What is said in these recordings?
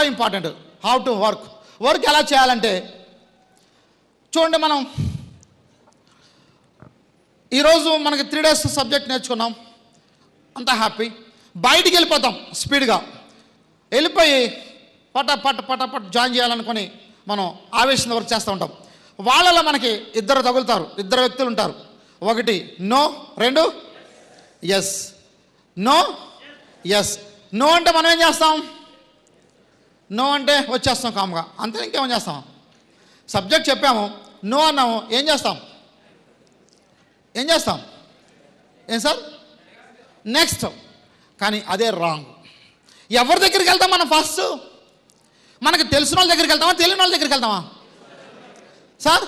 చాలా important how to work work ఎలా చేయాలంటే చూడండి మనం ఈరోజు మనకి త్రీ డేస్ సబ్జెక్ట్ నేర్చుకున్నాం. అంతా హ్యాపీ బయటికి వెళ్ళిపోతాం స్పీడ్గా. వెళ్ళిపోయి పట పట పట పట జాయిన్ చేయాలనుకొని మనం ఆవేశంలో వర్క్ చేస్తూ ఉంటాం. వాళ్ళలో మనకి ఇద్దరు తగులుతారు. ఇద్దరు వ్యక్తులు ఉంటారు. ఒకటి నో రెండు ఎస్ నో ఎస్ నో అంటే మనం ఏం చేస్తాం? నో అంటే వచ్చేస్తాం కామ్గా. అంతే ఇంకేమని చేస్తాం? సబ్జెక్ట్ చెప్పాము నో అన్నాము ఏం చేస్తాం? ఏం చేస్తాం? ఏం సార్? నెక్స్ట్. కానీ అదే రాంగ్. ఎవరి దగ్గరికి వెళ్తాం మనం ఫస్ట్ మనకు తెలిసిన వాళ్ళ దగ్గరికి వెళ్తామా తెలియని వాళ్ళ దగ్గరికి వెళ్తామా? సార్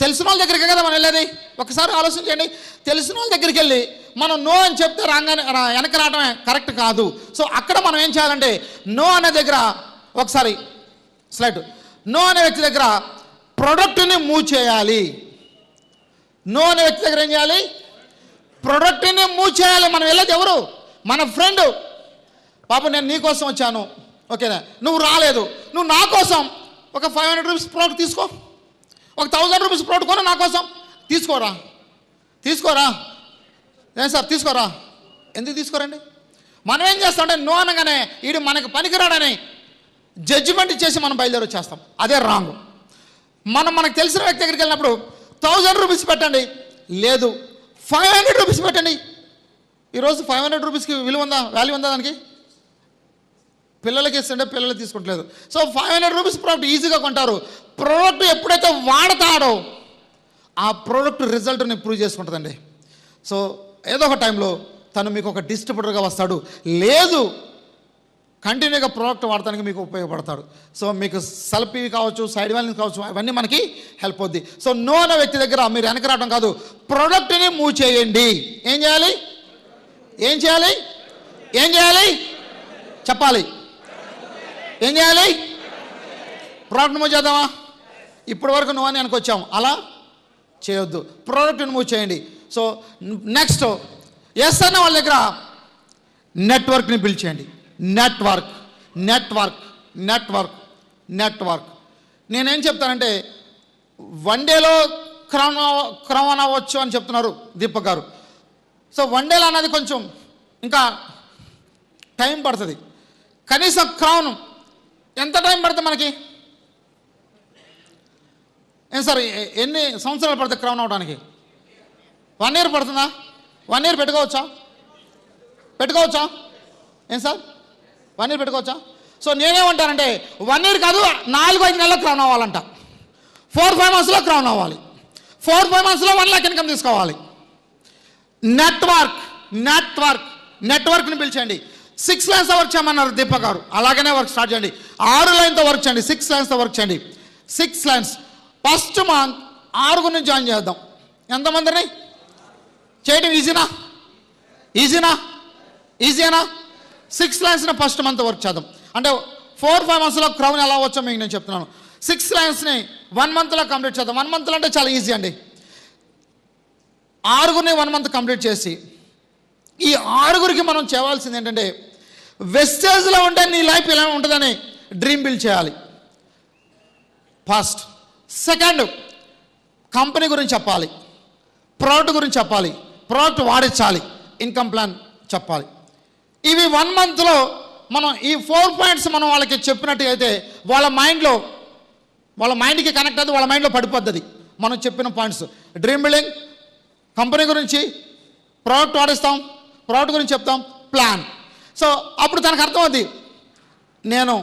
తెలిసిన వాళ్ళ దగ్గరికి కదా మనం వెళ్ళేది? ఒకసారి ఆలోచించండి తెలిసిన వాళ్ళ దగ్గరికి వెళ్ళి మనం నో అని చెప్తే రాగానే రా- వెనక రావడమే కరెక్ట్ కాదు. సో అక్కడ మనం ఏం చేయాలంటే నో అనే దగ్గర ఒకసారి స్లైడ్. నో అనే వ్యక్తి దగ్గర ప్రొడక్ట్ని మూవ్ చేయాలి. నో అనే వ్యక్తి దగ్గర ఏం చేయాలి? ప్రొడక్ట్ని మూవ్ చేయాలి. మనం వెళ్ళేది ఎవరు? మన ఫ్రెండ్ పాప నేను నీ కోసం వచ్చాను. ఓకేనా? నువ్వు రాలేదు. నువ్వు నా కోసం ఒక ఫైవ్ హండ్రెడ్ రూపీస్ ప్రోడక్ట్ తీసుకో. ఒక థౌజండ్ రూపీస్ ప్రోడక్ట్ కొను నా కోసం. తీసుకోరా? తీసుకోరా? ఏం సార్ తీసుకోరా? ఎందుకు తీసుకోరండి? మనం ఏం చేస్తామంటే నో అనగానే వీడు మనకి పనికిరాడని జడ్జిమెంట్ ఇచ్చేసి మనం బయలుదేరి వచ్చేస్తాం. అదే రాంగ్ మనం మనకు తెలిసిన వ్యక్తి దగ్గరికి వెళ్ళినప్పుడు థౌజండ్ రూపీస్ పెట్టండి. లేదు ఫైవ్ హండ్రెడ్ రూపీస్ పెట్టండి. ఈరోజు ఫైవ్ హండ్రెడ్ రూపీస్కి విలువ ఉందా వాల్యూ ఉందా దానికి? పిల్లలకి ఇస్తుంటే పిల్లలు తీసుకుంటలేదు. So five hundred rupees product ఈజీగా కొంటారు. ప్రోడక్ట్ ఎప్పుడైతే వాడతాడో ఆ ప్రోడక్ట్ రిజల్ట్ని ప్రూవ్ చేసుకుంటుందండి. సో ఏదో ఒక టైంలో తను మీకు ఒక డిస్ట్రిబ్యూటర్గా వస్తాడు. లేదు కంటిన్యూగా ప్రోడక్ట్ వాడటానికి మీకు ఉపయోగపడతాడు. సో మీకు సెల్ఫీ కావచ్చు సైడ్ వాల్యూస్ కావచ్చు అవన్నీ మనకి హెల్ప్ అవుద్ది. సో నో అనే వ్యక్తి దగ్గర మీరు వెనక రావడం కాదు. ప్రోడక్ట్ని మూవ్ చేయండి. ఏం చేయాలి? ఏం చేయాలి? ఏం చేయాలి? చెప్పాలి. ఏం చేయాలి? ప్రోడక్ట్ మూవ్ చేద్దామా? ఇప్పటి వరకు నువ్వు అని అనుకొచ్చాము అలా చేయొద్దు. ప్రోడక్ట్ని మూవ్ చేయండి. సో నెక్స్ట్ ఎస్ అన్న వాళ్ళ దగ్గర నెట్వర్క్ని బిల్డ్ చేయండి. నెట్వర్క్ నెట్వర్క్ నెట్వర్క్ నెట్వర్క్ నేనేం చెప్తానంటే వన్ డేలో క్రౌన్ క్రౌన్ అవ్వచ్చు అని చెప్తున్నారు దీపక్ గారు. సో వన్ డేలో అన్నది కొంచెం ఇంకా టైం పడుతుంది. కనీసం క్రౌన్ ఎంత టైం పడుతుంది మనకి? ఏం సార్ ఎన్ని సంవత్సరాలు పడుతుంది క్రౌన్ అవడానికి వన్ ఇయర్ పడుతుందా? వన్ ఇయర్ పెట్టుకోవచ్చా? పెట్టుకోవచ్చా? ఏం సార్? వన్ ఇయర్ పెట్టుకోవచ్చా? సో నేనేమంటానంటే వన్ ఇయర్ కాదు నాలుగు ఐదు నెలలకు క్రౌన్ అవ్వాలంట. ఫోర్ ఫైవ్ మంత్స్లో క్రౌన్ అవ్వాలి. ఫోర్ ఫైవ్ మంత్స్లో వన్ లాక్ ఇన్కమ్ తీసుకోవాలి. నెట్వర్క్ నెట్వర్క్ నెట్వర్క్ని పిలిచండి సిక్స్ లైన్స్ వర్క్ చేయమన్నారు దీప గారు. అలాగనే వర్క్ స్టార్ట్ చేయండి. ఆరు లైన్తో వర్క్ చేయండి. సిక్స్ లైన్స్తో వర్క్ చేయండి. సిక్స్ లైన్స్ ఫస్ట్ మంత్ ఆరుగురిని జాయిన్ చేద్దాం. ఎంతమందిని? చేయడం ఈజీనా? ఈజీనా? ఈజీనా సిక్స్ లైన్స్ని ఫస్ట్ మంత్ వర్క్ చేద్దాం. అంటే ఫోర్ ఫైవ్ మంత్స్లో క్రౌన్ ఎలా వచ్చో మీకు నేను చెప్తున్నాను. సిక్స్ లైన్స్ని వన్ మంత్లో కంప్లీట్ చేద్దాం. వన్ మంత్లో అంటే చాలా ఈజీ అండి. ఆరుగురిని వన్ మంత్ కంప్లీట్ చేసి ఈ ఆరుగురికి మనం చేయవలసింది ఏంటంటే వెస్టేజ్లో ఉంటే నీ లైఫ్ ఇలా ఉంటుందని డ్రీమ్ బిల్డ్ చేయాలి. ఫస్ట్ సెకండ్ కంపెనీ గురించి చెప్పాలి. ప్రోడక్ట్ గురించి చెప్పాలి. ప్రోడక్ట్ వాడించాలి. ఇన్కమ్ ప్లాన్ చెప్పాలి. ఇవి వన్ మంత్లో మనం ఈ ఫోర్ పాయింట్స్ మనం వాళ్ళకి చెప్పినట్టు అయితే వాళ్ళ మైండ్లో వాళ్ళ మైండ్కి కనెక్ట్ అయితే వాళ్ళ మైండ్లో పడిపోద్ది మనం చెప్పిన పాయింట్స్. డ్రీమ్ బిల్డింగ్ కంపెనీ గురించి ప్రోడక్ట్ వాడిస్తాం ప్రోడక్ట్ గురించి చెప్తాం ప్లాన్. సో అప్పుడు తనకు అర్థమవుద్ది నేను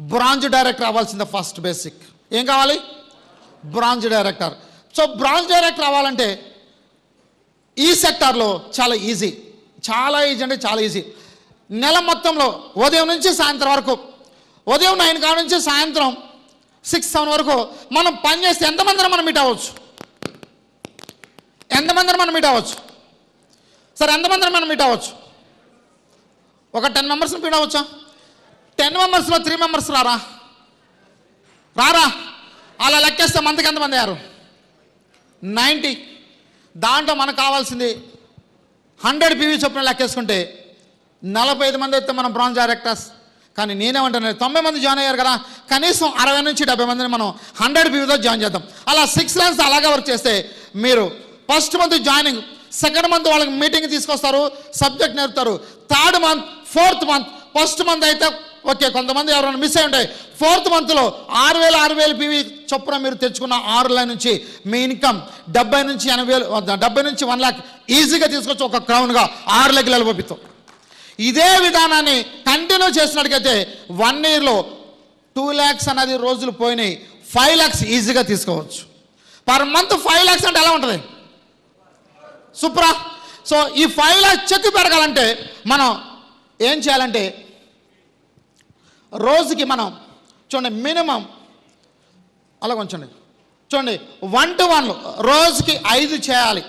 బ్రాంచ్ డైరెక్టర్ అవ్వాల్సిందే ఫస్ట్ బేసిక్. ఏం కావాలి? Branch director. So branch director అవ్వాలంటే ఈ సెక్టార్లో చాలా ఈజీ. చాలా ఈజీ అంటే చాలా ఈజీ. నెల మొత్తంలో ఉదయం నుంచి సాయంత్రం వరకు ఉదయం నైన్ కాడ నుంచి సాయంత్రం సిక్స్ సెవెన్ వరకు మనం పని చేస్తే ఎంతమందిని మనం మీట్ అవ్వచ్చు? ఎంతమందిని మనం మీట్ అవ్వచ్చు? సార్ ఎంతమందిని మనం మీట్ అవ్వచ్చు? ఒక టెన్ మెంబర్స్ని మీట్ అవ్వచ్చా? టెన్ మెంబర్స్లో త్రీ మెంబర్స్ రారా? రారా? అలా లెక్కేస్తే మందికి ఎంతమంది అయ్యారు? నైంటీ దాంట్లో మనకు కావాల్సింది హండ్రెడ్ పీవీ చొప్పున లెక్కేసుకుంటే నలభై ఐదు మంది అయితే మనం బ్రాంజ్ డైరెక్టర్స్ కానీ నేనేమంటాను తొంభై మంది జాయిన్ అయ్యారు కదా కనీసం అరవై నుంచి డెబ్బై మందిని మనం హండ్రెడ్ పీవీతో జాయిన్ చేద్దాం. అలా సిక్స్ మంత్స్ అలాగే వర్క్ చేస్తే మీరు first month joining second month వాళ్ళకి మీటింగ్ తీసుకొస్తారు సబ్జెక్ట్ నేర్పుతారు third month fourth month first month అయితే ఓకే కొంతమంది ఎవరైనా మిస్ అయి ఉంటాయి ఫోర్త్ మంత్లో ఆరు వేలు ఆరు వేలు పీవీ చొప్పున మీరు తెచ్చుకున్న ఆరు లైన్ నుంచి మీ ఇన్కమ్ డెబ్బై నుంచి ఎనభై వేలు డెబ్బై నుంచి వన్ ల్యాక్ ఈజీగా తీసుకొచ్చి ఒక క్రౌన్గా ఆరు లెక్కలు పంపిస్తాం? ఇదే విధానాన్ని కంటిన్యూ చేసినట్టుకైతే వన్ ఇయర్లో టూ ల్యాక్స్ అనేది రోజులు పోయినాయి ఫైవ్ ల్యాక్స్ ఈజీగా తీసుకోవచ్చు. పర్ మంత్ ఫైవ్ ల్యాక్స్ అంటే ఎలా ఉంటుంది? సూపరా? సో ఈ ఫైవ్ ల్యాక్స్ చెక్ పెరగాలంటే మనం ఏం చేయాలంటే రోజుకి మనం చూడండి మినిమం అలా కొంచండి చూడండి వన్ టు వన్ రోజుకి ఐదు చేయాలి.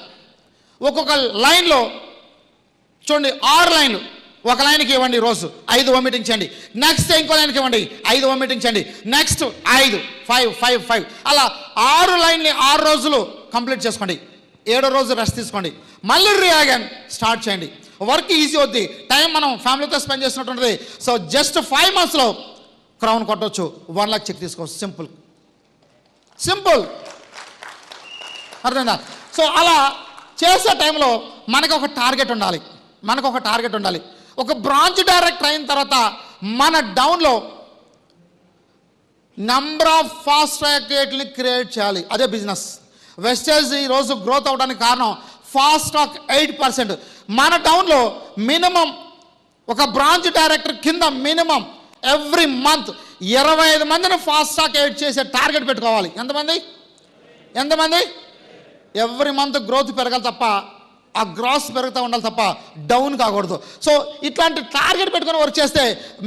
ఒక్కొక్క లైన్లో చూడండి ఆరు లైన్లు. ఒక లైన్కి ఇవ్వండి రోజు ఐదు వమిటింగ్ చేయండి. నెక్స్ట్ ఇంకో లైన్కి ఇవ్వండి ఐదు వమిటించండి చేయండి. నెక్స్ట్ ఐదు ఫైవ్ ఫైవ్ ఫైవ్ అలా ఆరు లైన్ని ఆరు రోజులు కంప్లీట్ చేసుకోండి. ఏడో రోజు రెస్ట్ తీసుకోండి. మళ్ళీ రియాగన్ స్టార్ట్ చేయండి. వర్క్ ఈజీ అవుద్ది. టైం మనం ఫ్యామిలీతో స్పెండ్ చేసినట్టుంటుంది సో జస్ట్ ఫైవ్ మంత్స్లో క్రౌన్ కొట్టవచ్చు వన్ లాక్ చెక్ తీసుకోవచ్చు సింపుల్. సింపుల్. అర్థమైందా? సో అలా చేసే టైంలో మనకు ఒక టార్గెట్ ఉండాలి. మనకు ఒక టార్గెట్ ఉండాలి. ఒక బ్రాంచ్ డైరెక్టర్ అయిన తర్వాత మన డౌన్లో నంబర్ ఆఫ్ ఫాస్ట్ ట్రాక్ని క్రియేట్ చేయాలి. అదే బిజినెస్ వెస్టేజ్ ఈరోజు గ్రోత్ అవడానికి కారణం ఫాస్ట్ స్టాక్ ఎయిట్ పర్సెంట్. మన టౌన్లో మినిమం ఒక బ్రాంచ్ డైరెక్టర్ కింద మినిమం ఎవ్రీ మంత్ ఇరవై ఐదు మందిని ఫాస్ట్ స్టాక్ ఎయిట్ చేసే టార్గెట్ పెట్టుకోవాలి. ఎంతమంది? ఎంతమంది? ఎవ్రీ మంత్ గ్రోత్ పెరగాలి తప్ప ఆ గ్రాస్ పెరుగుతూ ఉండాలి తప్ప డౌన్ కాకూడదు. సో ఇట్లాంటి టార్గెట్ పెట్టుకొని వర్క్ చేస్తే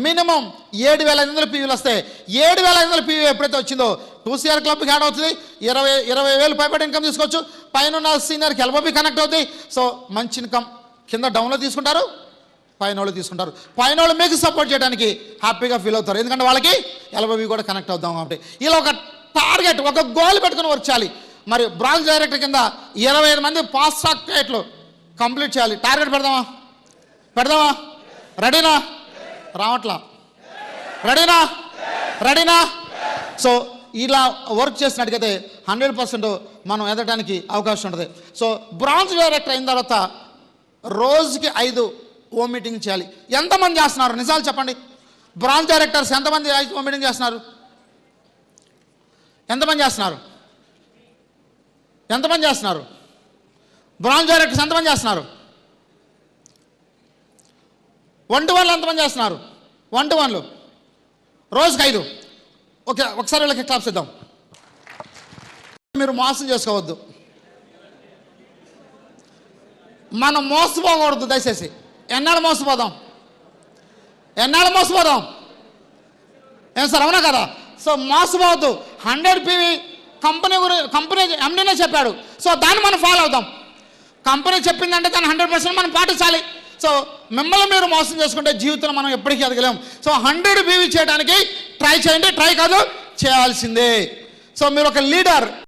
మినిమం ఏడు వేల ఐదు వందల పీవీలు వస్తాయి. ఏడు వేల ఐదు వందల పీవీ ఎప్పుడైతే వచ్చిందో టూసీఆర్ క్లబ్కి యాడ్ అవుతుంది. ఇరవై ఇరవై వేలు పైపడి ఇన్కమ్ తీసుకోవచ్చు. పైన ఉన్న సీనియర్కి ఎల్బోబీ కనెక్ట్ అవుతుంది సో మంచి ఇన్కమ్ కింద డౌన్లో తీసుకుంటారు. పైన వాళ్ళు తీసుకుంటారు. పైన వాళ్ళు మీకు సపోర్ట్ చేయడానికి హ్యాపీగా ఫీల్ అవుతారు. ఎందుకంటే వాళ్ళకి ఎల్బోబీ కూడా కనెక్ట్ అవుతాం కాబట్టి. ఇలా ఒక టార్గెట్ ఒక గోల్ పెట్టుకుని వర్క్ చేయాలి. మరి బ్రాంచ్ డైరెక్టర్ కింద ఇరవై ఐదు మంది పాస్ ట్రాక్ రేట్లు కంప్లీట్ చేయాలి. టార్గెట్ పెడదామా? పెడదామా? రెడీనా? రావట్లా. రెడీనా? రెడీనా? సో ఇలా వర్క్ చేసినట్టుగైతే హండ్రెడ్ పర్సెంట్ మనం ఎదగడానికి అవకాశం ఉంటుంది. సో బ్రాంచ్ డైరెక్టర్ అయిన తర్వాత రోజుకి ఐదు ఓ మీటింగ్ చేయాలి. ఎంతమంది చేస్తున్నారు? నిజాలు చెప్పండి. బ్రాంచ్ డైరెక్టర్స్ ఎంతమంది ఐదు ఓ మీటింగ్ చేస్తున్నారు? ఎంతమంది చేస్తున్నారు? ఎంతమంది చేస్తున్నారు? బ్రాంచ్ డైరెక్టర్స్ ఎంతమంది చేస్తున్నారు. వన్ టు వన్లు ఎంతమంది చేస్తున్నారు. వన్ టు వన్లు. రోజుకి ఐదు. ఓకే ఒకసారి వీళ్ళకి క్లాప్స్ ఇద్దాం. మీరు మోసం చేసుకోవద్దు. మనం మోసపోకూడదు దయచేసి. ఎన్నాళ్ళు మోసపోదాం? ఎన్నాళ్ళు మోసపోదాం? ఏం సార్ అవునా కదా? సో మోసపోవద్దు. హండ్రెడ్ పీవీ కంపెనీ గురి కంపెనీ ఎండీనే చెప్పాడు. సో దాన్ని మనం ఫాలో అవుదాం. కంపెనీ చెప్పిందంటే దాన్ని హండ్రెడ్ పర్సెంట్ మనం పాటించాలి. సో మిమ్మల్ని మీరు మోసం చేసుకుంటే జీవితంలో మనం ఎప్పటికీ ఎదగలేం. సో హండ్రెడ్ బీవీ చేయడానికి ట్రై చేయండి ట్రై కాదు చేయాల్సిందే. సో మీరు ఒక లీడర్